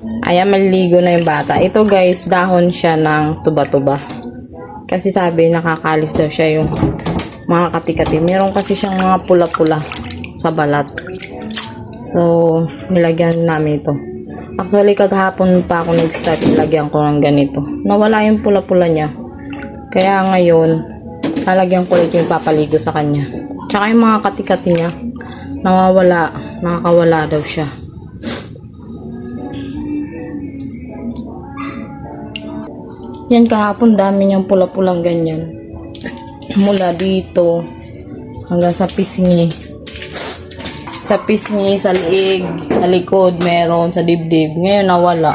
Ayan, maliligo na yung bata. Ito guys, dahon siya ng tuba-tuba. Kasi sabi, nakakalis daw siya yung mga kati-kati. Meron kasi siyang mga pula-pula sa balat. So, nilagyan namin ito. Actually, kagahapon pa ako nag-start, nilagyan ko ng ganito. Nawala yung pula-pula niya. Kaya ngayon, lalagyan ko ulit yung papaligo sa kanya. Tsaka yung mga kati-kati niya, nawawala, nakakawala daw siya. Yan kahapon dami niyang pula-pulang ganyan. Mula dito hanggang sa pisngi. Sa pisngi, sa liig, sa likod meron, sa dibdib. Ngayon nawala.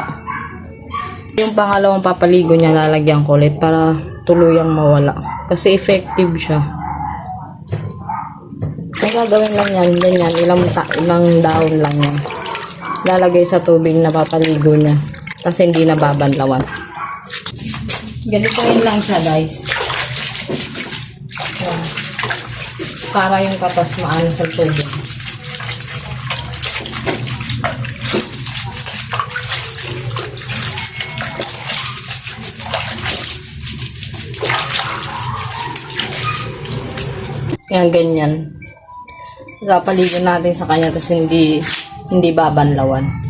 Yung pangalawang papaligo niya lalagyan ko ulit para tuluyang mawala. Kasi effective siya. Ang gagawin lang yan, ganyan, ilang, ta- ilang daon lang yan. Lalagay sa tubig na papaligo niya. Kasi hindi nababanlawan. Ganito yun lang siya, guys. Yan. Para yung katas maano sa tubig. Yan, ganyan. Kapaligo natin sa kanya tapos hindi hindi babanlawan.